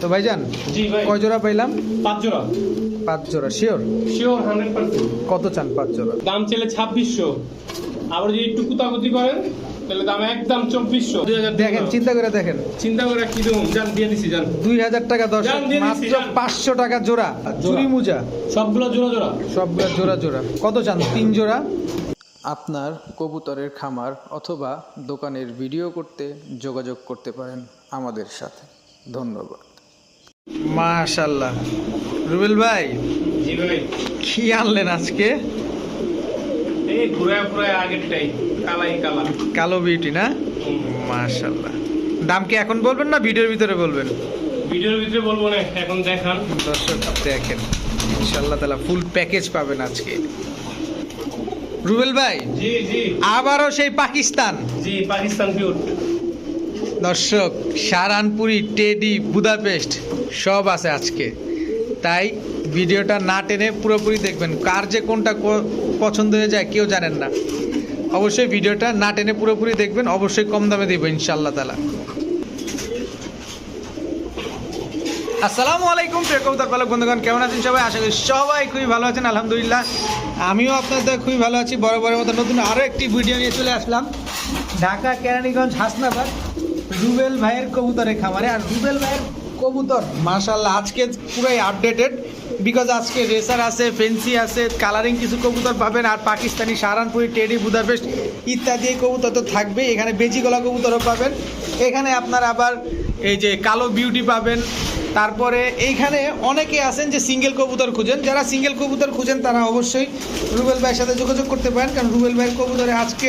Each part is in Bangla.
তো ভাইজান জি ভাই। কয় জোড়া পাইলাম? পাঁচ জোড়া। পাঁচ জোড়া শিওর? শিওর হান্ড্রেড পার্সেন্ট কত চান পাঁচ জোড়া? দাম চলে ছাব্বিশশো। আবার যদি একটু কুতাকুতি করেন তাহলে দাম একদম চব্বিশশো। দুই হাজার দেখেন চিন্তা করে দেখেন। চিন্তা করে কি দেবো? যান দিয়ে দিছি যান দুই হাজার টাকা দশ যান, মাত্র যান। পাঁচশো টাকা জোড়া। চুরি মুজা। সবগুলো জোড়া জোড়া। সবগুলো জোড়া জোড়া। কত চান? তিন জোড়া। আপনার কবুতরের খামার অথবা দোকানের ভিডিও করতে যোগাযোগ করতে পারেন আমাদের সাথে। ধন্যবাদ। মাশাল্লাহ রুবেল ভাই জি ভাই। কি আনলেন আজকে? এই ঘুরে ঘুরে আগেরটাই কালাই কালা। কালো বিউটি না? মাশাল্লাহ দাম কি এখন বলবেন না ভিডিওর ভিতরে বলবেন? ভিডিওর ভিতরে বলব না এখন দেখান। দর্শক দেখেন। ইনশাল্লাহ তালা ফুল প্যাকেজ পাবেন আজকে। রুবেল ভাই জি জি। আবারও সেই পাকিস্তান। জি পাকিস্তান দর্শক, সারানপুরি, টেডি, বুদাপেস্ট, সব আছে আজকে। তাই ভিডিওটা না টেনে পুরোপুরি দেখবেন। কার যে কোনটা পছন্দ হয়ে যায় কেউ জানেন না। অবশ্যই ভিডিওটা না টেনে পুরোপুরি দেখবেন। অবশ্যই কম দামে দেবো ইনশাল্লাহ তালা আসসালামু আলাইকুম, প্রিয় কবুতর পালক বন্ধুগণ, কেমন আছেন সবাই? আশা করি সবাই খুবই ভালো আছেন, আলহামদুলিল্লাহ। আমিও আপনাদের খুবই ভালো আছি। বড় বড় মতো নতুন আরও একটি ভিডিও নিয়ে চলে আসলাম। ঢাকা, কেরানীগঞ্জ, হাসনাবাদ। রুবেল ভাইয়ের কবুতরের খামারে। আর রুবেল ভাইয়ের কবুতর মার্শাল্লাহ আজকে পুরাই আপডেটেড বিকজ আজকে রেসার আছে ফেন্সি আছে কালারিং কিছু কবুতর পাবেন, আর পাকিস্তানি সাহারানপুরি, টেডি, বুদাপেস্ট ইত্যাদি কবুতর তো থাকবে এখানে বেজি গলা কবুতরও পাবেন। এখানে আপনার আবার এই যে কালো বিউটি পাবেন। তারপরে এইখানে অনেকে আছেন যে সিঙ্গেল কবুতর খুঁজেন। যারা সিঙ্গেল কবুতর খুঁজেন, তারা অবশ্যই রুবেল ভাইয়ের সাথে যোগাযোগ করতে পারেন। কারণ রুবেল ভাইয়ের কবুতরে আজকে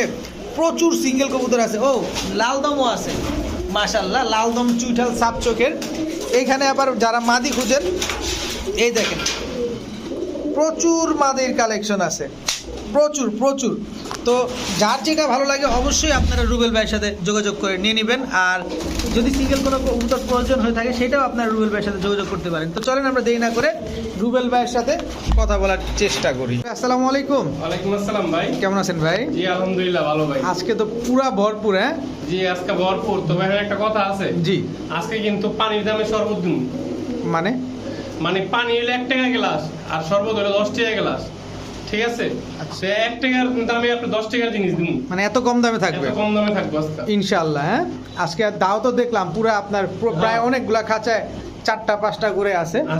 প্রচুর সিঙ্গেল কবুতর আছে। ও, লাল লালদমও আছে। মাশাল্লাহ লালদম চুইঠাল সাপ চোখের। এইখানে আবার যারা মাদি খুঁজেন, এই দেখেন, প্রচুর মাদির কালেকশন আছে। প্রচুর প্রচুর। তো যার যেটা ভালো লাগে অবশ্যই আপনারা রুবেল ভাইয়ের সাথে যোগাযোগ করে নিয়ে নেবেন। আর যদি সিঙ্গেল কোনো কবুতর প্রয়োজন হয়ে থাকে সেটাও আপনারা রুবেল ভাইয়ের সাথে যোগাযোগ করতে পারেন। তো চলেন আমরা দেরি না করে রুবেল ভাইয়ের সাথে কথা বলার চেষ্টা করি। আসসালামু আলাইকুম। ওয়ালাইকুম আসসালাম ভাই। কেমন আছেন ভাই? জি আলহামদুলিল্লাহ ভালো ভাই। আজকে তো পুরা ভরপুর হ্যাঁ? জি আজকে ভরপুর। তবে এখানে একটা কথা আছে। জি। আজকে কিন্তু পানির দামে দিন মানে? মানে পানি হলো এক টাকা গ্লাস আর শরবত হলো দশ টাকা গ্লাস। ঠিক আছে? সে এক টাকার দামে আপনি দশ টাকার জিনিস দিন। মানে এত কম দামে এত থাকবে কম দামে থাকবে আজকে ইনশাল্লাহ হ্যাঁ? আজকে দাও তো দেখলাম পুরো আপনার প্রায় অনেকগুলা খাঁচায় চারটা পাঁচটা করে আছে। হ্যাঁ,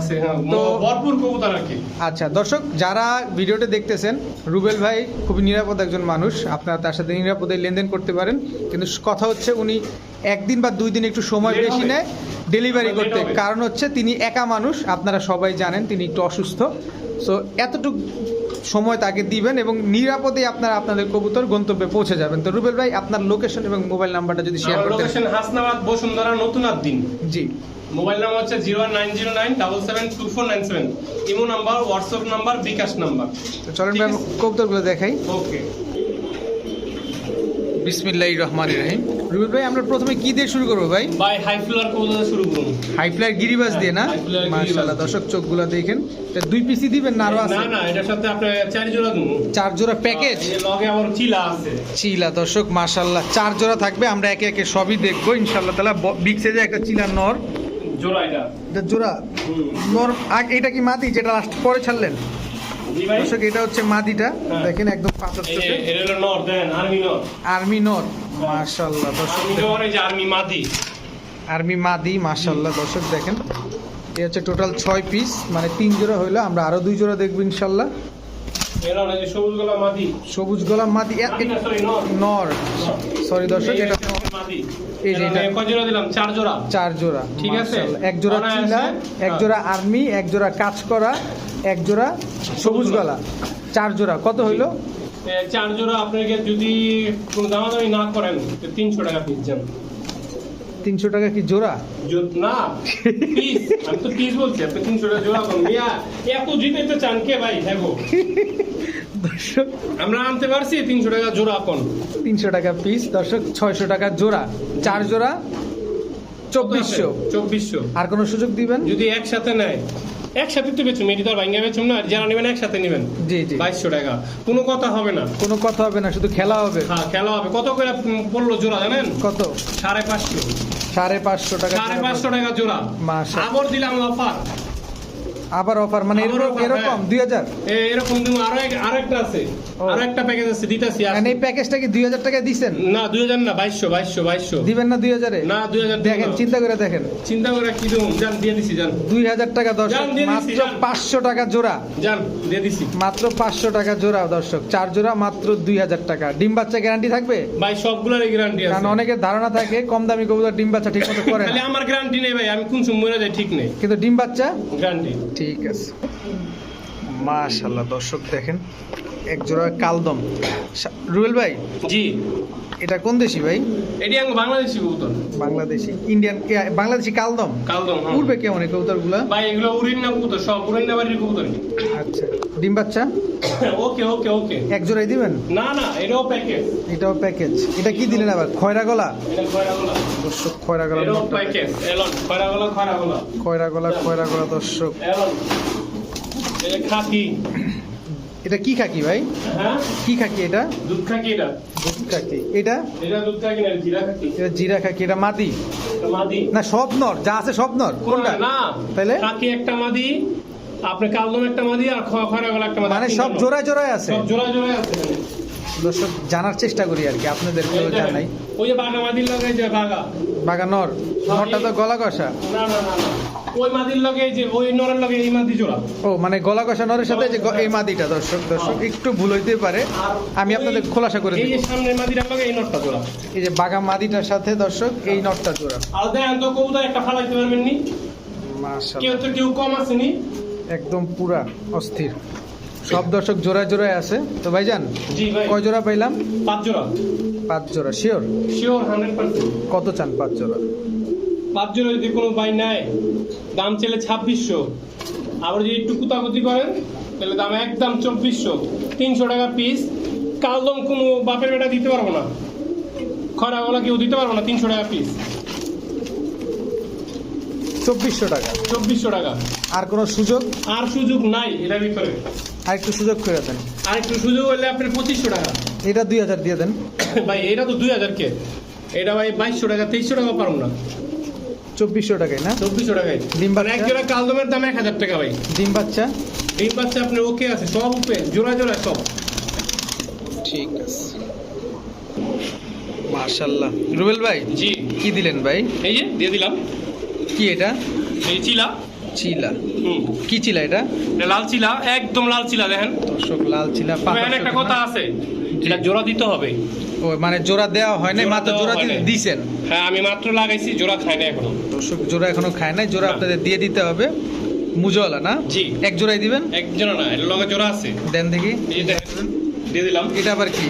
তো- ভরপুর কবুতর আর কি। আচ্ছা দর্শক যারা ভিডিওটা দেখতেছেন রুবেল ভাই খুবই নিরাপদ একজন মানুষ। আপনারা তার সাথে নিরাপদে লেনদেন করতে পারেন। কিন্তু কথা হচ্ছে উনি একদিন বা দুই দিন একটু সময় বেশি নেয় ডেলিভারি করতে। কারণ হচ্ছে তিনি একা মানুষ আপনারা সবাই জানেন তিনি একটু অসুস্থ। সো এতটুকু সময় তাকে দিবেন এবং নিরাপদে আপনারা আপনাদের কবুতর গন্তব্যে পৌঁছে যাবেন। তো রুবেল ভাই আপনার লোকেশন এবং মোবাইল নাম্বারটা যদি শেয়ার করতেন। লোকেশন হাসনাবাদ বসুন্ধরা নতুন দিন জি। মোবাইল নাম্বার হচ্ছে zero nine zero nine double seven two four nine seven imo number WhatsApp number bKash number. তো চলেন ভাই কবুতরগুলো দেখাই। ওকে বিসমিল্লাহির রহমানির রহিম। রুবেল ভাই আমরা প্রথমে কি দিয়ে শুরু করব ভাই? বাই হাই ফ্লোর কবুতর শুরু করুন। হাই ফ্লাইট গিরিবাজ দিয়ে না? মাশাআল্লাহ দর্শক চোখগুলো দেখেন। এটা দুই পিসি দিবেন না আরও আছে? না না এটার সাথে আপনি চার জোড়া দিন চার জোড়া প্যাকেজ লগে আমার চিলা আছে। চিলা দর্শক মাশাআল্লাহ চার জোড়া থাকবে আমরা একে একে সবই দেখব। ইনশাআল্লাহ তাআলা বিগ সাইজে একটা চিলা নর। জোড়া এটা। এটা জোড়া। নর আগ এটা কি মাদি যেটা লাস্ট পরে ছাড়লেন? ভাই দর্শক এটা হচ্ছে মাদিটা। হ্যাঁ। দেখেন একদম পাথর চোখে। এটা হলো নর দেন আর্মি নর আর্মি নর মাশাআল্লাহ দর্শক আর্মি নর এই যে আর্মি মাদি। আর্মি মাদি মাশাআল্লাহ দর্শক দেখেন। এটা হচ্ছে টোটাল ছয় পিস মানে তিন জোড়া হইল আমরা আরও দুই জোড়া দেখব ইনশাল্লাহ এই সবুজ গোলা মাদি। সবুজ গোলাম মাদি নর সরি দর্শক এটা এই যে এটা এটা- কয় জোড়া দিলাম চার জোড়া। চার জোড়া ঠিক আছে। এক জোড়া অনায়াসে, এক হ্যাঁ। জোড়া আর্মি এক জোড়া কাজ করা এক জোড়া সবুজ গলা। চার জোড়া কত হইল? চার জোড়া আপনাকে যদি কোনো দামাদামি না করেন তিনশো টাকা পিস যান তিনশো টাকা কি জোড়া? না পিস আমি তো পিস বলছি আপনি তিনশো টাকা জোড়া মিয়া এত জিতে তো চান কে ভাই? দেখো দর্শক আমরা আনতে পারছি তিনশো টাকা জোড়া তিনশো টাকা পিস দর্শক ছয়শো টাকা জোড়া। চার জোড়া চব্বিশশো। চব্বিশশো। আর কোনো সুযোগ দিবেন? যদি একসাথে নেয়। একসাথে তো বেচুন এটি তো আর ভাঙ্গা বেচুন না যারা নেবেন একসাথে নেবেন। জি জি। বাইশশো টাকা। কোনো কথা হবে না। কোনো কথা হবে না শুধু খেলা হবে। হ্যাঁ খেলা হবে। কত করে পড়ল জোড়া জানেন? কত? সাড়ে পাঁচশো। সাড়ে পাঁচশো টাকা সাড়ে পাঁচশো টাকা জোড়া। আবার দিলাম অফার আবার অফার মানে এরকম এরকম হ্যাঁ। দুই হাজার? এরকম তুমি আরও একটা আছে। ও। একটা প্যাকেজ আছে দিতেছি মানে এই প্যাকেজটা কি দুই হাজার টাকা দিচ্ছেন? না দুই হাজার না বাইশশো বাইশশো বাইশশো। দিবেন না দুই হাজারে? না দুই হাজার দেখেন চিন্তা করে দেখেন। চিন্তা করে কি দেবো? যান দিয়ে দিছি দুই হাজার টাকা দর্শক মাত্র যান। পাঁচশো টাকা জোড়া। যান দিয়ে দিছি। মাত্র পাঁচশো টাকা জোড়া দর্শক। চার জোড়া মাত্র দুই হাজার টাকা। ডিম বাচ্চা গ্যারান্টি থাকবে? ভাই সবগুলোর গ্যারান্টি আছে। কারণ অনেকের ধারণা থাকে কম দামি কবুতর ডিম বাচ্চা ঠিক মতো করে আমার গ্যারান্টি নেই ভাই আমি কোন সময় মরে যাই ঠিক নেই। কিন্তু ডিম বাচ্চা গ্যারান্টি ঠিক আছে। মাশাল্লাহ দর্শক দেখেন। এক জোড়া কালদম রুবেল ভাই? জি। এটা কোন দেশি ভাই? এটি বাংলাদেশি কবুতর। বাংলাদেশি ইন্ডিয়ান বাংলাদেশি কালদম? কালদম হ্যাঁ। উড়বে কেমন এই কবুতরগুলা ভাই এগুলো উড়িন না কবুতর সব উড়িন না বাড়ির কবুতর। আচ্ছা ডিম বাচ্চা? ওকে ওকে ওকে। এক জোড়াই দিবেন? না না এটাও প্যাকেজ এটাও প্যাকেজ এটা কি দিলেন আবার? খয়রা গলা? এটা খয়রা গলা। দর্শক খয়রা গলা এটাও প্যাকেজ এলন খয়রা গলা খয়রা গলা। খয়রা গলা খয়রা গলা দর্শক। এলন। এটা খাকি। এটা কি খাকি ভাই? হ্যাঁ? কি খাকি এটা? দুধ খাকি এটা। দুধ খাকি। এটা? এটা দুধ খাকি না জিরা খাকি। এটা জিরা খাকি এটা মাদি। এটা মাদি। না সব নর যা আছে সব নর কোনটা? না। তাইলে? খাকি একটা মাদি আপনি কালদম একটা মাদি আর খ- খয়রা গলা একটা মাদি। মানে সব। জোড়ায় জোড়ায় আছে? সব জোড়া জোড়া আছে দর্শক জানার চেষ্টা করি আর কি আপনাদেরকেও জানাই ওই যে বাঘা মাদির লগে এই যে বাঘা। বাগা নর নরটা তো গলা কষা। না না না না। ওই মাদির লগে যে ওই নরের লগে এই মাদি জোড়া। ও মানে গলা কষা নরের সাথে যে এই মাদিটা দর্শক দর্শক একটু ভুল হইতে পারে। আমি আপনাদের খোলাসা করে এই দিব। সামনের মাদিটার লগে এই নটটা জোড়া। এই যে বাগা মাদিটার সাথে দর্শক এই নটটা জোড়া। আর দেখেন তো কবুতর একটা ফালাইতে পারবেন নি? মাশাআল্লাহ। কেউ তো কেউ কম আসেনি একদম পুরা অস্থির। সব দর্শক জোড়ায় জোড়ায় আছে। তো ভাইজান জি ভাই। কয় জোড়া পাইলাম? পাঁচ জোড়া। পাঁচ জোড়া। শিওর শিওর হান্ড্রেড পার্সেন্ট কত চান পাঁচ জোড়া? পাঁচ জোড়া যদি কোনো বাই নেয় দাম চলে ছাব্বিশশো। আবার যদি একটু কুতাকুতি করেন তাহলে দাম একদম চব্বিশশো। তিনশো টাকা পিস কালদম কোনো বাপের বেটা দিতে পারব না। খরাওয়ালা কেউ দিতে পারব না তিনশো টাকা পিস চব্বিশশো টাকা। চব্বিশশো টাকা। আর কোনো সুযোগ? আর সুযোগ নাই এটার ভিতরে। আর একটু সুযোগ করে দেন। আর একটু সুযোগ হলে আপনার পঁচিশশো টাকা। এটা দুই হাজার দিয়ে দেন। ভাই এটা তো দুই হাজার কে। এটা ভাই বাইশশো টাকা তেইশশো টাকা পারব না। চব্বিশশো টাকায় না? চব্বিশশো টাকায়। ডিম মানে বাচ্চা? এক জোড়া কালদমের দাম এক হাজার টাকা ভাই। ডিম বাচ্চা? ডিম বাচ্চা আপনার ওকে আছে সব উপে জোড়া জোড়া সব। ঠিক আছে। মার্শাল্লাহ রুবেল ভাই জি। কি দিলেন ভাই? এই যে দিয়ে দিলাম। কি এটা? এই চিলা। চিলা। কি চিলা এটা? লাল চিলা একদম লাল চিলা দেখেন। দর্শক লাল চিলা একটা কথা আছে এটা জোড়া দিতে হবে। ও মানে জোড়া দেওয়া হয় নাই মাত্র জোড়া হয় দিয়ে নাই। দিছেন? হ্যাঁ আমি মাত্র লাগাইছি জোড়া খাই না এখনও। দর্শক জোড়া এখনও খায় নাই জোড়া আপনাদের দিয়ে দিতে হবে। মুজওয়ালা না? জি। এক জোড়াই দিবেন? এক জোড়া না এর লগে জোড়া আছে। দেন দেখি। দিয়ে দিলাম। এটা আবার কি?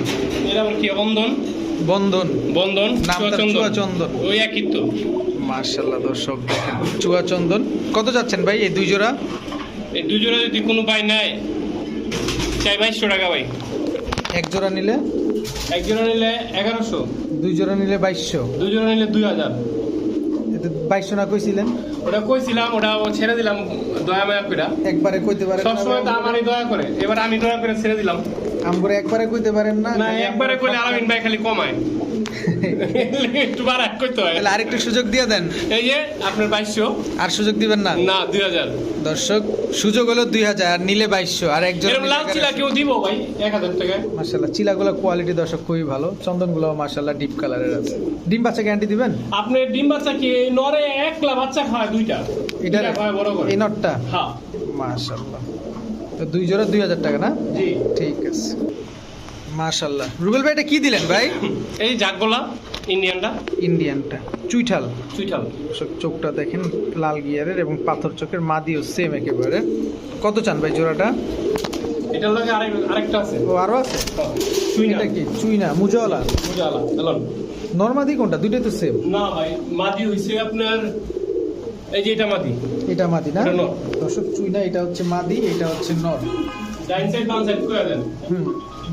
এটা আবার কি বন্ধন? বন্ধন। বন্ধন চুয়াচন্দন। চুয়াচন্দন। ওই একই তো। মার্শাল্লাহ দর্শক দেখেন। চুয়া চন্দন কত যাচ্ছেন ভাই এই দুই জোড়া? এই দুই জোড়া যদি কোনো ভাই নেয় চাই বাইশশো টাকা ভাই। এক জোড়া নিলে? এক জোড়া নিলে এগারোশো। দুই জোড়া নিলে বাইশশো। দুই জোড়া নিলে দুই হাজার। বাইশশো না কইছিলেন? ওটা কইছিলাম ওটা ও ছেড়ে দিলাম দয়া মায়া করে একবারে কইতে পারেন না সবসময় তো আমারই দয়া করে। এবার আমি দয়া করে ছেড়ে দিলাম। আমগরে একবারে কইতে পারেন না না একবারে কইলে আলামিন ভাই খালি কমায়। একটু বাড়ায় কইতে হয়। তাহলে আরেকটু সুযোগ দিয়ে দেন। এই যে আপনার বাইশশো। আর সুযোগ দিবেন না? না দুই হাজার। দর্শক সুযোগ হলো দুই হাজার আর নিলে বাইশশো আর একজন এরকম লাল চিলা কেউ দিব ভাই এক হাজার টাকায়? মার্শাল্লাহ চিলাগুলো কোয়ালিটি দর্শক খুবই ভালো। চন্দনগুলো মার্শাল্লাহ ডিপ কালারের আছে। ডিম বাচ্চা গ্যারান্টি দিবেন? আপনি ডিম বাচ্চা কি নরে একলা বাচ্চা খায় দুইটা? এটা খায় বড় করে। এই নটটা? হ্যাঁ। মার্শাল্লাহ তো দুই জোড়া দুই হাজার টাকা না? জি। ঠিক আছে। মার্শাল্লাহ রুবেল ভাই এটা কি দিলেন ভাই? এই জাগগোলা ইন্ডিয়ানটা। ইন্ডিয়ানটা। চুইঠাল। চুইঠাল। চোখটা দেখেন লাল গিয়ারের এবং পাথর চোখের মা মাদিও সেম একেবারে। কত চান ভাই জোড়াটা? এটার লগে আরেক আরেকটা আছে। ও আরও আছে? চুইনা। এটা কি? চুইনা মুজাওয়ালা? চলুন নর্মাদি কোনটা? দুইটাই তো সেম না ভাই মাদি হইছে আপনার এই যে এটা মাদি। এটা মাদি না? এটা নর। না এটা হচ্ছে মাদি এটা হচ্ছে নর ডাইন সাইড বাম সাইড করে দেন। হুম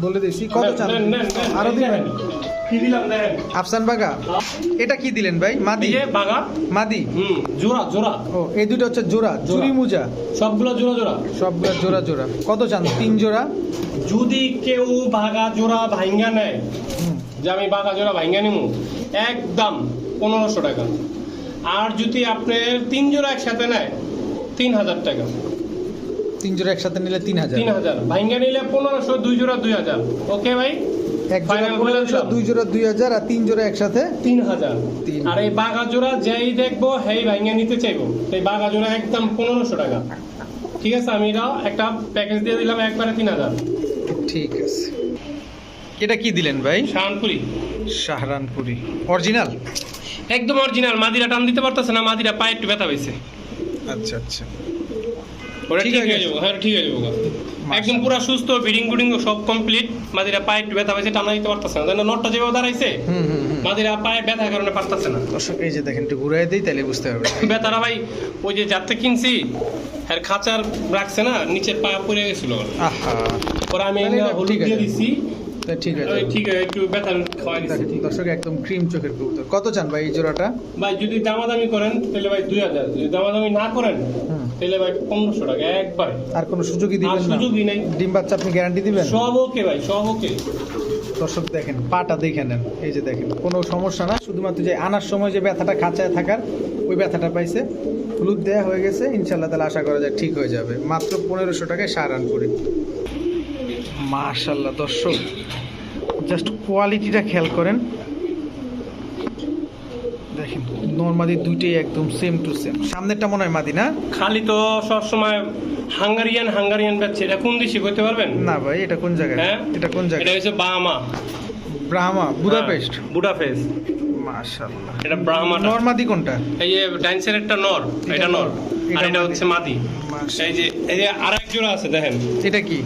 বলে দিয়েছি। কত চান? আরও দিবেন? কি দিলাম দেখেন আফসান বাগা এটা কি দিলেন ভাই? মাদি? এই যে বাঘা মাদি? হুম জোড়া জোড়া। ও এই দুটো হচ্ছে জোড়া চুরি মুজা। সবগুলো জোড়া জোড়া। সবগুলো জোড়া জোড়া। কত চান? তিন জোড়া? যদি কেউ বাঘা জোড়া ভাঙ্গা নেয় যে আমি বাঘা জোড়া ভাঙ্গা নিমু একদম পনেরোশো টাকা। আর যদি আপনি তিন জোড়া একসাথে নেয় তিন হাজার টাকা। তিন জোড়া একসাথে নিলে তিন হাজার। তিন হাজার। ভাইঙ্গা নিলে পনেরোশো দুই জোড়া দুই হাজার। ওকে ভাই? এক জোড়া Final পনেরোশো দুই জোড়া দুই হাজার আর তিন জোড়া একসাথে তিন হাজার। তিন আর এই বাঘা জোড়া যেই দেখব হেই ভাঙ্গা নিতে চাইব। এই বাঘা জোড়া একদম পনেরোশো টাকা। ঠিক আছে আমি এটাও একটা প্যাকেজ দিয়ে দিলাম একবারে তিন হাজার। ঠিক আছে। এটা কি দিলেন ভাই? শাহপুরি শাহরানপুরি। অরিজিনাল একদম অরিজিনাল মাদিরা টান দিতে পারতেছে না মাদিরা পায়ে একটু ব্যথা পেয়েছে আচ্ছা আচ্ছা। ওটা ঠিক হয়ে হয়ে যাব হ্যাঁ ঠিক হয়ে যাব একদম পুরো সুস্থ বুডিং সব কমপ্লিট মাদিরা পায়ে একটু ব্যথা পেয়েছে টানা দিতে পারতেছে না। যেন নটটা যেভাবে দাঁড়াইছে হুম হুম হুম। মাদিরা পায়ে ব্যথার কারণে পারতেছে না। দর্শক এই যে দেখেন একটু ঘুরাই দিই তাহলে বুঝতে পারবে ব্যথাটা ভাই ওই যে যাতে কিনছি আর খাঁচার রাখছে না নিচের পা পড়ে গেছিল। আহা। পরে আমি হলুদ দিয়ে দিছি। ঠিক আছে। ঠিক আছে একটু খাওয়াই দর্শক একদম ক্রিম চোখের কবুতর। কত চান ভাই এই জোড়াটা? ভাই যদি দামাদামি করেন তাহলে ভাই দুই হাজার। যদি দামাদামি না করেন। তাহলে ভাই পনেরোশো টাকা একবারে। আর কোনো সুযোগই আর দিবেন না? সুযোগই নেই। ডিম বাচ্চা আপনি গ্যারান্টি দিবেন? সব ওকে ভাই সব ওকে। দর্শক দেখেন পাটা দেখে নেন। এই যে দেখেন কোনো সমস্যা না শুধুমাত্র যে আনার সময় যে ব্যথাটা খাঁচায় থাকার ওই ব্যথাটা পাইছে। হলুদ দেওয়া হয়ে গেছে ইনশাল্লাহ তাহলে আশা করা যায় ঠিক হয়ে যাবে। মাত্র পনেরোশো টাকায় সার রান করি মাশাল্লাহ দর্শক জাস্ট কোয়ালিটিটা খেয়াল করেন। দেখেন নর্মাদি দুইটাই একদম সেম টু সেম সামনেরটা মনে হয় মাদি না? খালি তো সব সময় হাঙ্গারিয়ান হাঙ্গারিয়ান পাচ্ছে। এটা কোন দেশে করতে পারবেন? না ভাই এটা কোন জায়গায়? হ্যাঁ? এটা কোন এটা জায়গায় হচ্ছে বাহামা। ব্রাহ্মা বুদাপেস্ট? হ্যাঁ, বুডাপেস্ট মাশাল্লাহ এটা ব্রাহ্মাটা। নর্মাদি কোনটা? এই ডাইনসের একটা নর এটা নর। আর এটা হচ্ছে মাদি। এই যে এই যে আরেক জোড়া আছে দেখেন। এটা কি?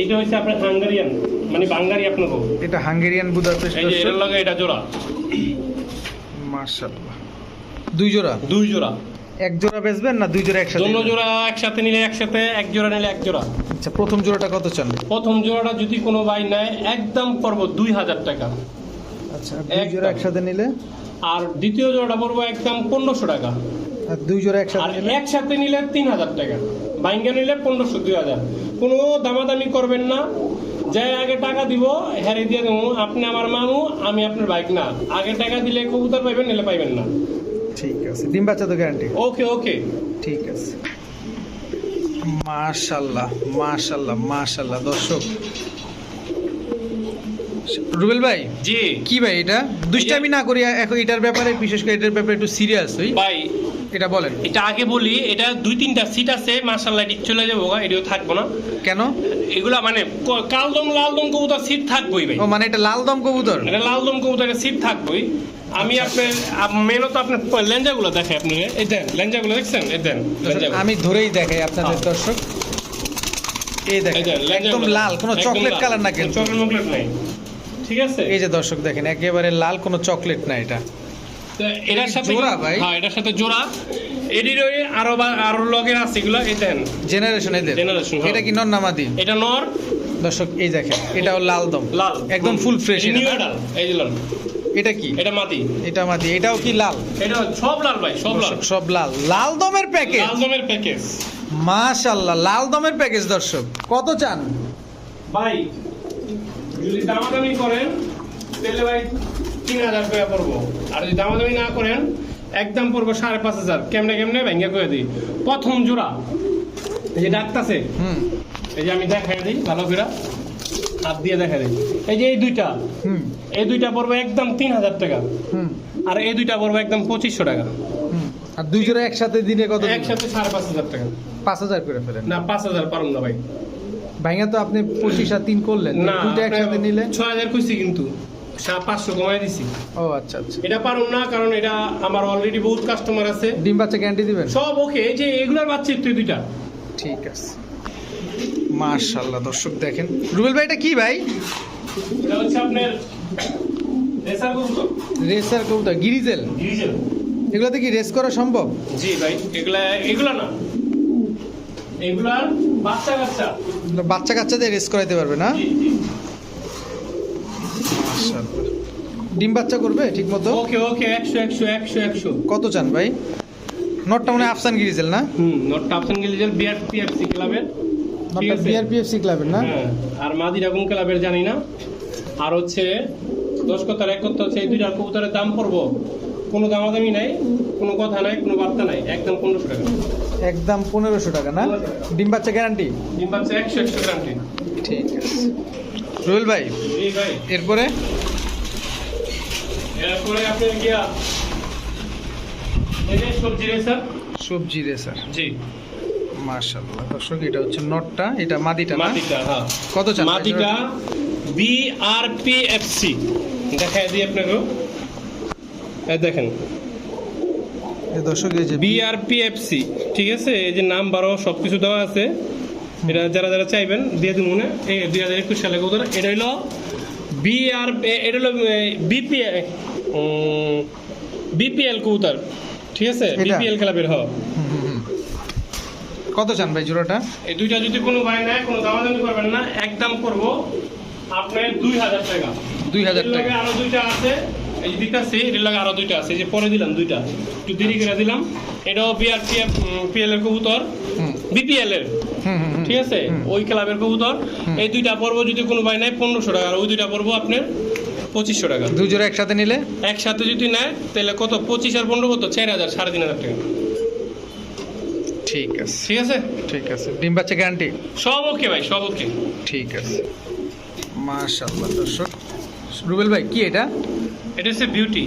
এইটা হচ্ছে আপনার হাঙ্গারিয়ান মানে বাঙ্গারি আপনাকে এটা হাঙ্গেরিয়ান বুদাপেস্ট এই যে এটার লগে এটা জোড়া। মাশাআল্লাহ। দুই জোড়া? দুই জোড়া। এক জোড়া বেচবেন না দুই জোড়া একসাথে নেবেন? জোড়া একসাথে নিলে একসাথে এক জোড়া নিলে এক জোড়া। আচ্ছা প্রথম জোড়াটা কত চান? প্রথম জোড়াটা যদি কোনো ভাই নেয় একদম পড়ব দুই হাজার টাকা। আচ্ছা আর দুই জোড়া একসাথে নিলে? আর দ্বিতীয় জোড়াটা পড়ব একদম পনেরোশো টাকা। আর দুই জোড়া আর একসাথে নিলে? একসাথে নিলে তিন হাজার টাকা। বাইঙ্গা নিলে পনেরোশো দুই হাজার। কোনো দামাদামি করবেন না। যাই আগে টাকা দিব হ্যারে দিয়ে দেবো। আপনি আমার মামু আমি আপনার বাইক না। আগে টাকা দিলে কবুতর পাইবেন নিলে পাইবেন না। ঠিক আছে। ডিম বাচ্চা তো গ্যারান্টি ওকে ওকে। ঠিক আছে। মাশাল্লাহ মাশাল্লাহ মাশাল্লাহ। দর্শক রুবেল ভাই জি। কি ভাই এটা? দুষ্টামি না করি এখন এটার ব্যাপারে বিশেষ করে এটার ব্যাপারে একটু সিরিয়াস হই। ভাই এটা বলেন। এটা আগে বলি এটা দুই তিনটা সিট আছে মার্শাল্লাহ এটি চলে যাব এটিও থাকব না। কেন? এগুলা মানে কালদম লালদম কবুতর সিট থাকবোই ভাই। ও মানে এটা লাল দম কবুতর? এটা লালদম কবুতরের সিট থাকবোই। আমি আপনার মেনত আপনার লেঞ্জাগুলো দেখে আপনি এই দেন লেঞ্জাগুলো দেখছেন? এই দেন আমি ধরেই দেখাই আপনাদের হ্যাঁ। দর্শক। এই এই দেখেন একদম লাল কোনো চকলেট কালার না কিন্তু। চকলেট মকলেট নাই। ঠিক আছে? এই যে দর্শক দেখেন একেবারে লাল কোনো চকলেট না এটা। তো এটার সাথে জোড়া ভাই? হ্যাঁ এটার সাথে জোড়া। ওই আরও আরও লগের আছে এগুলো এই দেন। জেনারেশন এদের হ্যাঁ। এটা কি নন নামাদি এটা নর। দর্শক এই দেখেন এটাও লাল দম। লাল। একদম ফুল ফ্রেশ নিউ এডাল এই যে লাল। এটা কি? এটা মাটি এটা মাদি এটাও কি লাল? এটা সব লাল ভাই সব লাল। সব লাল। লাল দমের প্যাকেজ লাল দমের প্যাকেজ মাশাল্লাহ লাল দমের প্যাকেজ দর্শক। কত চান? ভাই যদি দামাদামি করেন তাহলে ভাই তিন হাজার টাকা পড়ব আর যদি দামাদামি না করেন একদম পড়ব সাড়ে পাঁচ হাজার। কেমনে কেমনে ভেঙে করে দিই। প্রথম জোড়া এই যে ডাকতাছে এই যে আমি দেখাই দিই ভালো করে হাত দিয়ে দেখা দিই। এই যে এই দুইটা এই দুইটা পড়ব একদম তিন হাজার টাকা। হুম। আর এই দুইটা পড়ব একদম পঁচিশশো টাকা। আর দুই জোড়া একসাথে দিনে কত একসাথে সাড়ে পাঁচ হাজার টাকা। পাঁচ হাজার করে ফেলেন। না পাঁচ হাজার পারুন না ভাই। ভাইয়া তো আপনি পঁচিশ আর তিন করলেন। না দুইটা একসাথে নিলে ছয় হাজার খুঁজছি কিন্তু। পাঁচশো কমাই দিছি। ও আচ্ছা আচ্ছা। এটা পারুন না কারণ এটা আমার অলরেডি বহুত কাস্টমার আছে। ডিম বাচ্চা গ্যারান্টি দিবেন? সব ওকে এই যে এগুলার বাচ্চা তুই দুইটা। ঠিক আছে। মাশাল্লাহ দর্শক দেখেন। রুবেল ভাই এটা কি ভাই? এটা হচ্ছে আপনার রেসার কবুতর। রেসার কবুতর গিরিজেল। ডিভিশন এগুলোতে কি রেস করা সম্ভব? জি ভাই এগুলা এগুলা না। এগুলার বাচ্চা কাচ্চা বাচ্চা কাচ্চাদের রেস করাইতে পারবে না? জি জি। মাশাআল্লাহ। ডিম বাচ্চা করবে ঠিক মতো ওকে ওকে একশো একশো একশো একশো। কত চান ভাই? নটটা মানে আফসান গিরিজেল না? হুম নট টাপসন গিলিজের বিআর পিএফসি ক্লাবের। নটটা। বিআরপিএফসি ক্লাবের না? হ্যাঁ আর মাদিরা কোন ক্লাবের জানি না। আর হচ্ছে দশ কথার এক কথা হচ্ছে এই দুইটা কবুতরের দাম পড়ব। কোনো দামাদামি নাই কোনো কথা নাই কোনো বার্তা নাই। একদম পনেরোশো টাকা। একদম পনেরোশো টাকা না? ডিম বাচ্চা গ্যারান্টি ডিম বাচ্চা একশো একশো গ্যারান্টি ঠিক আছে। রুবেল ভাই এরপরে? এরপরে আপনার গিয়া সবজি রেসার সবজি রেসার জি। দর্শক এটা হচ্ছে নটটা এটা মাদিটা না? মাটিটা হ্যাঁ। কত চান ভাই? মাটিটা বিআরপিএফসি দেখাই দিই আপনাকে। এই দেখেন। এই দর্শক এই যে বিআরপিএফসি ঠিক আছে? এই যে নাম বারো সব কিছু দেওয়া আছে। এটা যারা যারা চাইবেন দিয়ে দিন মনে এই দুই হাজার একুশ সালে কবুতর এটা হলো বি বিআর এটা হলো বিপিএল বিপিএল কবুতর ঠিক আছে? বিপিএল ক্লাবের হ। কত চান ভাই জোড়াটা? এই দুইটা যদি কোনো ভাই নেয় কোনো দামাদামি করবেন না একদম করব আপনার দুই হাজার টাকা। দুই হাজার টাকা। আরও দুইটা আছে এই যে দিতেছি এর লাগে আরও দুইটা আছে এই যে পরে দিলাম দুইটা। একটু দেরি করে দিলাম। এটাও বিআরপিএফ পিএল এর কবুতর বিপিএল এর। ঠিক আছে? ওই ক্লাবের কবুতর। এই দুইটা পর্ব যদি কোনো ভাই নেয় পনেরোশো টাকা আর ওই দুইটা পর্ব আপনার পঁচিশশো টাকা। দুই জোড়া একসাথে নিলে? একসাথে যদি নেয় তাহলে কত? পঁচিশ আর পনেরো কত? চার হাজার সাড়ে তিন হাজার টাকা। ঠিক আছে। ঠিক আছে? ঠিক আছে। ডিম বাচ্চা গ্যারান্টি সব ওকে ভাই সব ওকে। ঠিক আছে। মাশাআল্লাহ দর্শক। রুবেল ভাই কি এটা? এটা হচ্ছে beauty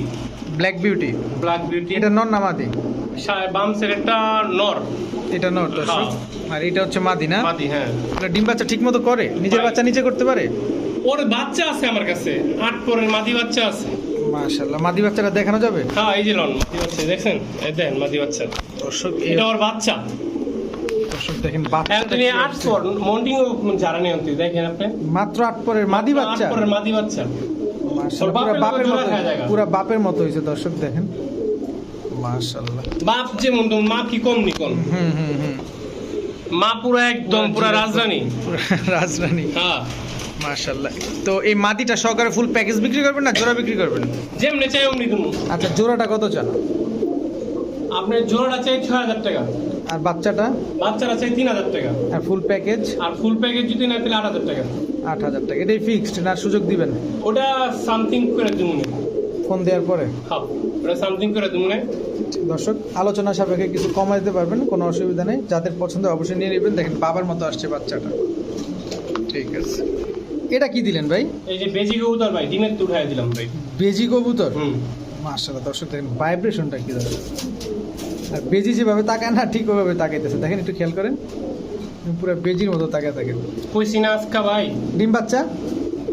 black beauty black beauty এটা নর না মাদি? বাম সেরেটটা নর। এটা নর দর্শক আর এটা হচ্ছে মাদি না? মাদি হ্যাঁ। এটা ডিম বাচ্চা ঠিক মতো করে? নিজের বাচ্চা নিজে করতে পারে? ওর বাচ্চা আছে আমার কাছে। আট পরের মাদি বাচ্চা আছে। মাশাআল্লাহ। মাদি বাচ্চাটা দেখানো যাবে? হ্যাঁ এই যে লন মাদি বাচ্চা দেখছেন? এই দেখেন মাদি বাচ্চা। দর্শক এটা ওর বাচ্চা। দর্শক দেখেন হ্যাঁ তুমি আট হচ্ছে। পর মন্ডিং যারা নেই দেখেন আপনি। মাত্র আট পরের মাদি বাচ্চা আট পরের মাদি বাচ্চা। পুরো বাপের মতো পুরো বাপের মতো হয়েছে দর্শক দেখেন। মাশাআল্লাহ। বাপ যেমন তো মা কি কম নি কম হুম হুম হুম। মা পুরো একদম পুরো। রাজরানী রাজরানী হ্যাঁ। মাশাআল্লাহ। তো এই মাদিটা সহকারে ফুল প্যাকেজ বিক্রি করবেন না জোড়া বিক্রি করবেন? যেমনি চাই অমনি তুমি আচ্ছা জোড়াটা কত চান? আপনার জোড়াটা চাই ছয় হাজার টাকা। আর বাচ্চাটা? বাচ্চারা চাই তিন হাজার টাকা। আর ফুল প্যাকেজ আর ফুল প্যাকেজ যদি নেয় তাহলে আট হাজার টাকা। আট হাজার টাকা। এটাই ফিক্সড না? সুযোগ দিবেন? ওটা সামথিং করে তুমি ফোন দেওয়ার পরে? হ্যাঁ সামথিং করে তুমি দর্শক আলোচনা সাপেক্ষে কিছু কমাই দিতে পারবেন কোনো অসুবিধা নেই। যাদের পছন্দ অবশ্যই নিয়ে নেবেন। দেখেন বাবার মতো আসছে বাচ্চাটা। ঠিক আছে। এটা কি দিলেন ভাই? এই যে বেজি কবুতর ভাই ডিমের তো উঠাই দিলাম ভাই। বেজি কবুতর? হুম। মাশাআল্লাহ দর্শক দেখেন ভাইব্রেশনটা কি দর্শক আর বেজি যেভাবে তাকায় না ঠিক ওভাবে তাকাইতেছে। দেখেন একটু খেয়াল করেন। পুরো বেজির মতো তাকায় থাকেন। কইছি না আজকা ভাই। ডিম বাচ্চা?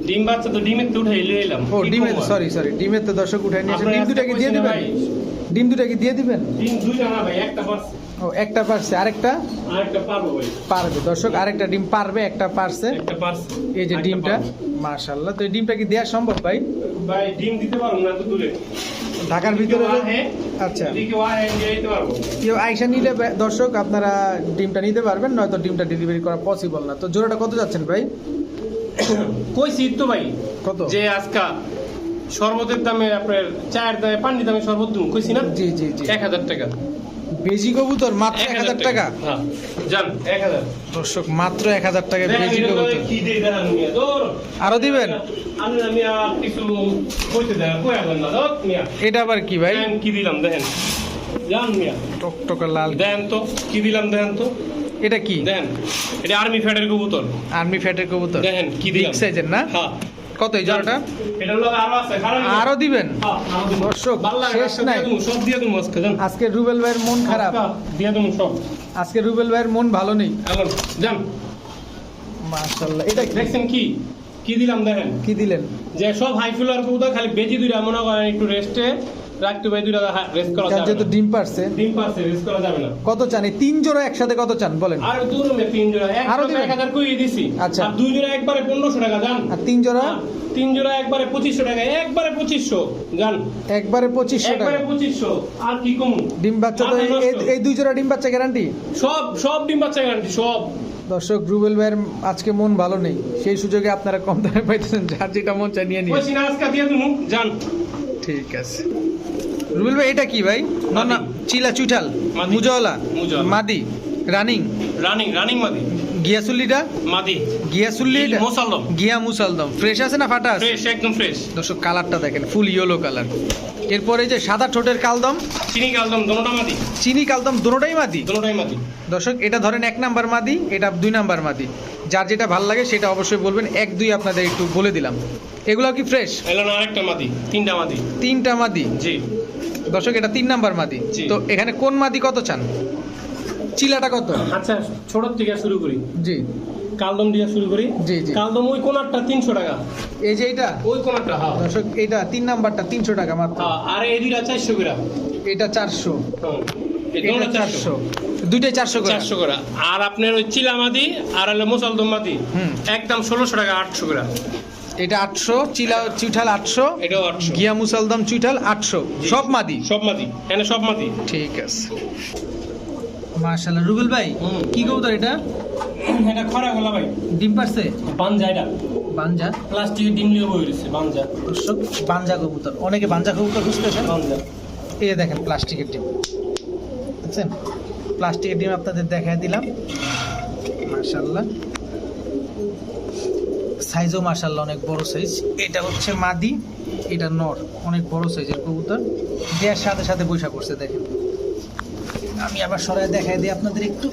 ডিম বাচ্চা তো ডিমের তো উঠাই লিয়ে এলাম। ও ডিমের সরি সরি ডিমের তো দর্শক উঠাই নিয়েছে। ডিম দুটা কি দিয়ে দিবেন? ডিম দুটা কি দিয়ে দিবেন? ডিম দুইটা না ভাই একটা পারছে। ও একটা পারছে। আরেকটা? আর পারব ভাই। পারবে। দর্শক আরেকটা ডিম পারবে একটা পারছে। একটা পারছে। এই যে ডিমটা। মাশাআল্লাহ। তো এই ডিমটা কি দেওয়া সম্ভব ভাই? ভাই ডিম দিতে পারব না তো দূরে। ঢাকার ভিতরে আচ্ছা। কেউ আইসা নিলে দর্শক আপনারা ডিমটা নিতে পারবেন নয়তো ডিমটা ডেলিভারি করা পসিবল না। তো জোড়াটা কত যাচ্ছেন ভাই? কইছি তো ভাই? কত? যে আজকা শরবতের দামে আপনার চায়ের দামে পানির দামে শরবত দিন কইছি না? জি জি জি। এক হাজার টাকা। বেজি কবুতর মাত্র এক হাজার টাকা। হ্যাঁ যান। এক হাজার। দর্শক মাত্র এক হাজার টাকা বেজি কবুতর। আরও দিবেন? আমি আমি আর কিছু কইতে দেন কই আসবেন না দৌড় মিয়া। এটা আবার কি ভাই? কি দিলাম দেখেন। জান মিয়া। টকটকা লাল দেন তো কি দিলাম দেখেন তো। এটা কি? দেখেন এটা আর্মি ফ্যাটের কবুতর। আর্মি ফ্যাটের কবুতর। দেখেন কি বিগ সাইজের না? হ্যাঁ। কত এই জোড়াটা? এটা হলো আরও আছে খারাপ আরও দিবেন? হ্যাঁ, আরও দিবো। দর্শক, শেষ নাই। আজকে জান। আজকে রুবেল ভাইয়ের মন খারাপ। দিয়ে দেবো সব। আজকে রুবেল ভাইয়ের মন ভালো নেই। এখন যান মাশাআল্লাহ এটা কি? দেখছেন কি? কি দিলাম দেখেন। কি দিলেন? যে সব হাই ফ্লোর কবুতর খালি বেজি দুইটা মনে করেন একটু রেস্টে রাখতে ভাই দুইটা রেস্ট করা যাবে যেহেতু ডিম পারছে। ডিম পারছে রেস্ট করা যাবে না। কত চান? এই তিন জোড়া একসাথে কত চান? বলেন। আর তিন জোড়া। আরও দিছি। আচ্ছা। আর দুই জোড়া একবারে টাকা জান। আর তিন জোড়া? তিন জোড়া একবারে টাকা একবারে জান। একবারে টাকা। একবারে পঁচিশশো আর কি কম? ডিম বাচ্চা তো এই- দুই জোড়া ডিম বাচ্চা গ্যারান্টি সব সব ডিম বাচ্চা গ্যারান্টি সব। দর্শক রুবেল ভাইয়ের আজকে মন ভালো নেই। সেই সুযোগে আপনারা কম দামে পাইতেছেন। যার যেটা মন চাই নিয়ে নিয়ে কইছি না আজকে দিয়ে তুমি যান ঠিক আছে। রুবেল ভাই এটা কি ভাই? না না চিলা চুইঠাল। মুজওয়ালা। মাদি রানিং। রানিং রানিং মাদি। গিয়াসুল্লিটা? মাদি। গিয়াসুল্লি এটা মোসাল্লম। গিয়া মুসালদম ফ্রেশ আছে না ফাটা আছে? ফ্রেশ একদম ফ্রেশ দর্শক কালারটা দেখেন ফুল ইয়েলো কালার। এরপরে যে সাদা ঠোঁটের কালদম। চিনি কালদম দোনোটা মাদি। চিনি কালদম দুটোটাই মাদি? দোনোটাই মাদি। দর্শক এটা ধরেন এক নাম্বার মাদি এটা দুই নাম্বার মাদি। যার যেটা ভালো লাগে সেটা অবশ্যই বলবেন। এক দুই আপনাদের একটু বলে দিলাম। এগুলো কি ফ্রেশ না আরেকটা মাদি তিনটা মাদি। তিনটা মাদি? জি। দর্শক এটা তিন নাম্বার মাদি। তো এখানে কোন মাদি কত চান? চিলাটা কত? আচ্ছা ছোট থেকে শুরু করি। জি। কালদম দিয়ে শুরু করি। জি, জি। কালদম ওই কোনারটা তিনশো টাকা। এই যে এটা ওই কোনারটা হ্যাঁ। দর্শক এটা তিন নাম্বারটা তিনশো টাকা মাত্র। হ্যাঁ, আর এই দুইটা চারশো করে। এটা চারশো। এটা চারশো। দুইটাই চারশো করে। চারশো করে। আর আপনার ওই চিলা মাদি আর হলো মুসালদম মাদি। একদম ষোলোশো টাকা আটশো করে। এটা আটশো চিলা চুইঠাল আটশো এটাও আটশো। গিয়া মুসালদম চুইঠাল আটশো। সব মাদি? সব মাদি। এখানে সব মাদি। ঠিক আছে। মাশাল্লাহ রুবেল ভাই। কি কবুতর এটা? এটা খরা গোলা ভাই। ডিম পারছে? বানজা এটা। বাঞ্জা? প্লাস্টিকের ডিম লিয়ে বই রয়েছে বানজা দর্শক বাঞ্জা কবুতর। অনেকে বাঞ্জা কবুতর খুঁজতেছেন। বানজা এই দেখেন প্লাস্টিকের ডিম। বুঝছেন প্লাস্টিকের ডিম আপনাদের দেখাই দিলাম। মার্শাল্লাহ সাইজও মার্শাল্লাহ অনেক বড় সাইজ এটা হচ্ছে মাদি, এটা নর, অনেক বড় সাইজের কবুতর। দেওয়ার সাথে সাথে বৈশা করছে, দেখেন। আমি আবার সরাই দেখাই দিই আপনাদের একটু।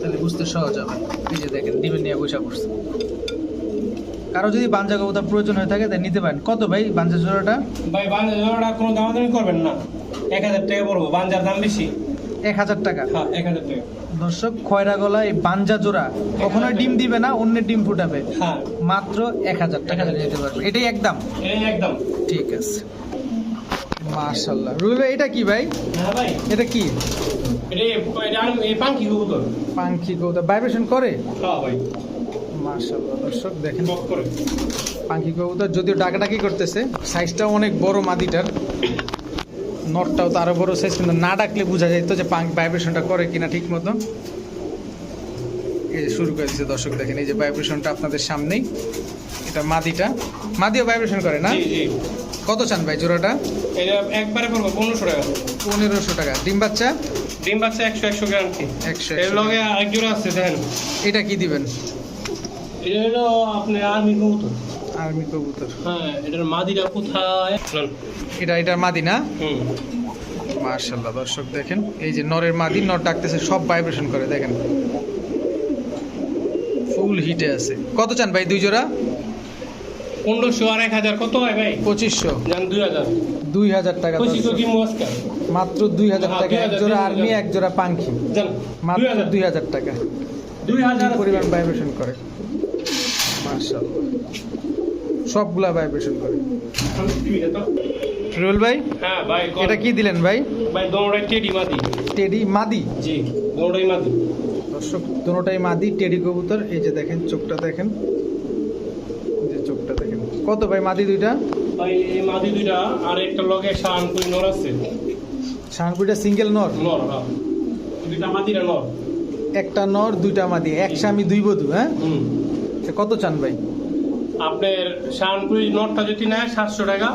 তাহলে বুঝতে সহজ হবে। এই যে দেখেন ডিমে নিয়ে বৈশা করছে। কারও যদি বাঞ্জা কবুতর প্রয়োজন হয়ে থাকে, তাহলে নিতে পারেন। কত ভাই বাঞ্জা জোড়াটা? ভাই বানজা জোড়াটা কোনো দামাদামি করবেন না। এক হাজার টাকা পড়ব, বাঞ্জার দাম বেশি। এক হাজার টাকা। হ্যাঁ এক হাজার টাকা। দর্শক খয়রা গলা এই বাঞ্জা জোড়া কখনোই ডিম দিবে না অন্যের ডিম ফুটাবে। হ্যাঁ। মাত্র এক হাজার টাকা 1000 পারবে। এটাই একদম? একদম। ঠিক আছে। মাশাল্লাহ রুবেল এটা কি ভাই? হ্যাঁ ভাই। এটা কি? পাঙ্খি কবুতর। ভাইব্রেশন করে? ভাই। মাশাল্লাহ দর্শক দেখেন। পাঙ্খি কবুতর যদিও ডাকাডাকি করতেছে সাইজটাও অনেক বড় মাদিটার। নটটাও তো আরও বড় সাইজ কিন্তু না ডাকলে বোঝা যেত যে পাঙ্ক ভাইব্রেশনটা করে কিনা ঠিক মতো এই যে শুরু করে দিচ্ছে দর্শক দেখেন এই যে ভাইব্রেশনটা আপনাদের সামনেই। এটা মাদিটা। মাদিও ভাইব্রেশন করে না? কত চান ভাই জোড়াটা? এটা একবারে পড়ব পনেরোশো টাকা। পনেরোশো টাকা। ডিম বাচ্চা? ডিম বাচ্চা একশো একশো গ্যারান্টি একশো এর লগে আরেক জোড়া আছে দেখেন। এটা কি দিবেন? এটা হলো আপনার আর্মি কবুতর আর্মি কবুতর। হ্যাঁ এটার মাদিটা কোথায়? এটা এটা মাদি না? হুম। মার্শাল্লাহ দর্শক দেখেন এই যে নরের মাদি নর ডাকতেছে সব ভাইব্রেশন করে দেখেন। ফুল হিটে আছে। কত চান ভাই দুই জোড়া? পনেরোশো আর এক হাজার। কত হয় ভাই? পঁচিশশো। দুই হাজার। দুই হাজার টাকা মাত্র দুই হাজার হ্যাঁ, টাকা এক জোড়া আর্মি এক জোড়া পাঙ্খি মাত্র দুই হাজার। টাকা। দুই হাজার পরিমাণ ভাইব্রেশন করে। মার্শাল্লাহ সবগুলা ভাইব্রেশন করে। রুল ভাই হ্যাঁ ভাই। এটা কি দিলেন ভাই? ভাই দোনোটাই টেডি মাদি। টেডি মাদি? জি দোনোটাই মাদি। দর্শক দুটোটাই মাদি টেডি কবুতর। এই যে দেখেন চোখটা দেখেন। এই যে চোখটা দেখেন। কত ভাই মাদি দুইটা? ভাই এই মাদি দুইটা আর একটা লগে কই নর আছে। শানপুরিটা সিঙ্গেল নর? নর হ্যাঁ। দুইটা মাদিরা নর। একটা নর দুইটা মাদি। এক স্বামী দুই বধূ হ্যাঁ? কত চান ভাই? আপনার শানপুরি নটটা যদি নেয় সাতশো টাকা।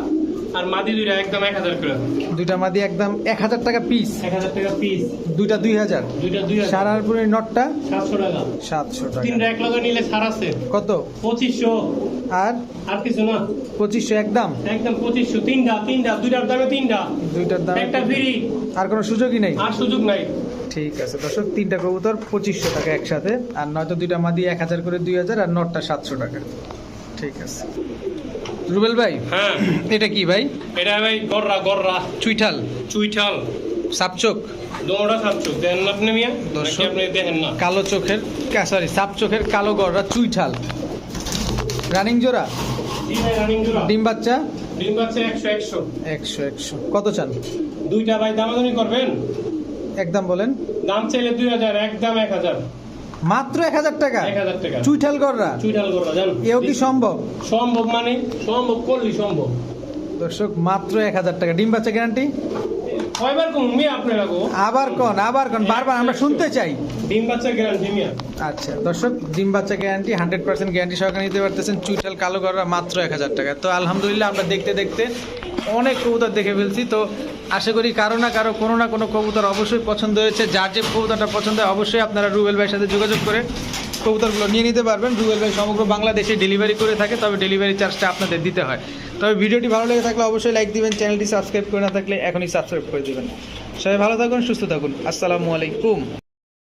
আর মাদি দুইটা একদম এক হাজার করে। দুইটা মাদি একদম এক হাজার টাকা পিস এক হাজার টাকা পিস দুইটা দুই হাজার। দুইটা দুই হাজার। সারারপুরের নটটা সাতশো টাকা। সাতশো টাকা। তিনটা এক লগে নিলে ছাড় আছে। কত? পঁচিশশো। আর? আর কিছু না। পঁচিশশো একদম? একদম পঁচিশশো। তিনটা তিনটা দুইটার দামে তিনটা। দুইটার দাম একটা ফ্রি আর কোনো সুযোগই নেই? আর সুযোগ নাই। ঠিক আছে দর্শক তিনটা কবুতর পঁচিশশো টাকা একসাথে। আর নয়তো দুইটা মাদি এক হাজার করে দুই হাজার আর নটটা সাতশো টাকা। ঠিক আছে। রুবেল ভাই হ্যাঁ। এটা কি ভাই? এটা ভাই গররা গররা। চুইঠাল। চুইঠাল। সাপচোক দোনোটা সাতশো দেখেন আপনি মিয়া? দর্শক। আপনি দেখেন না? কালো চোখের সরি সাপ চোখের কালো গড়রা চুইঠাল। রানিং জোড়া? ডিম বাচ্চা? ডিম পাচ্ছে একশো একশো। একশো একশো। কত চান? দুইটা ভাই দামাদামি করবেন? একদম বলেন। দাম চাইলে দুই হাজার একদম এক হাজার। মাত্র এক হাজার টাকা? চুইঠাল গড়রা চুইঠাল গররা জান? এও কি সম্ভব? সম্ভব মানে সম্ভব করলি সম্ভব। দর্শক মাত্র এক হাজার টাকা। ডিম বাচ্চা গ্যারান্টি আবার কোন আবার কোন বারবার আমরা শুনতে চাই। ডিম বাচ্চা গ্যারান্টি আচ্ছা দর্শক ডিম বাচ্চা গ্যারান্টি হান্ড্রেড পার্সেন্ট গ্যারান্টি সহকারে নিতে পারতেছেন চুইটাল কালো গড়া মাত্র এক হাজার টাকা। তো আলহামদুলিল্লাহ আমরা দেখতে দেখতে অনেক কবুতর দেখে ফেলছি। তো আশা করি কারও না কারও, কোনো না কোনো কবুতর অবশ্যই পছন্দ হয়েছে। যার যে কবুতরটা পছন্দ হয়, অবশ্যই আপনারা রুবেল ভাইয়ের সাথে যোগাযোগ করে কবুতরগুলো নিয়ে নিতে পারবেন। রুবেল ভাই সমগ্র বাংলাদেশে ডেলিভারি করে থাকে, তবে ডেলিভারি চার্জটা আপনাদের দিতে হয়। তবে ভিডিওটি ভালো লেগে থাকলে অবশ্যই লাইক দিবেন চ্যানেলটি সাবস্ক্রাইব করে না থাকলে এখনই সাবস্ক্রাইব করে দেবেন। সবাই ভালো থাকুন, সুস্থ থাকুন। আসসালামু আলাইকুম।